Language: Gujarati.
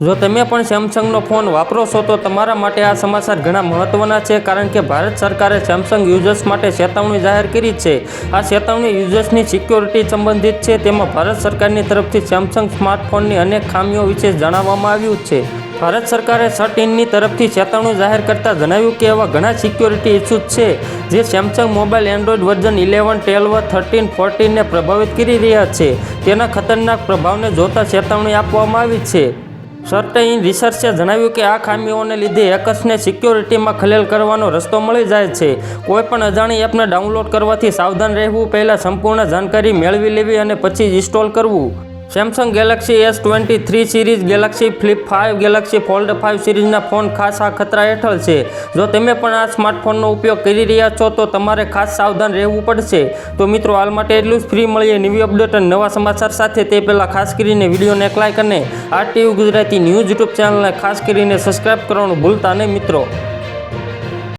જો તમે પણ સેમસંગનો ફોન વાપરો છો, તો તમારા માટે આ સમાચાર ઘણા મહત્વના છે, કારણ કે ભારત સરકારે સેમસંગ યુઝર્સ માટે ચેતવણી જાહેર કરી છે. આ ચેતવણી યુઝર્સની સિક્યોરિટી સંબંધિત છે, તેમાં ભારત સરકારની તરફથી સેમસંગ સ્માર્ટફોનની અનેક ખામીઓ વિશે જણાવવામાં આવ્યું છે. ભારત સરકારે શટ ઇનની તરફથી ચેતવણી જાહેર કરતાં જણાવ્યું કે એવા ઘણા સિક્યોરિટી ઇસ્યુઝ છે, જે Samsung mobile Android version eleven twelve thirteen ફોર્ટીનને પ્રભાવિત કરી રહ્યા છે. તેના ખતરનાક પ્રભાવને જોતા ચેતવણી આપવામાં આવી છે. સર્ટેઇન રિસર્ચે જણાવ્યું કે આ ખામીઓને લીધે હેકર્સને સિક્યોરિટીમાં ખલેલ કરવાનો રસ્તો મળી જાય છે. કોઈપણ અજાણી એપને ડાઉનલોડ કરવાથી સાવધાન રહેવું, પહેલાં સંપૂર્ણ જાણકારી મેળવી લેવી અને પછી ઇન્સ્ટોલ કરવું. Samsung Galaxy S twenty three series Galaxy Flip five Galaxy Fold five સિરીઝના phone ખાસ આ ખતરા હેઠળ છે. જો તમે પણ આ સ્માર્ટફોનનો ઉપયોગ કરી રહ્યા છો, તો તમારે ખાસ સાવધાન રહેવું પડશે. તો મિત્રો, હાલ માટે એટલું જ. ફ્રી મળીએ નવી અપડેટ અને નવા સમાચાર સાથે. તે પહેલાં ખાસ કરીને વિડીયોને એક લાઇક અને આ ટીવી ગુજરાતી ન્યૂઝ યુટ્યુબ ચેનલને ખાસ કરીને સબસ્ક્રાઇબ કરવાનું ભૂલતા નહીં મિત્રો.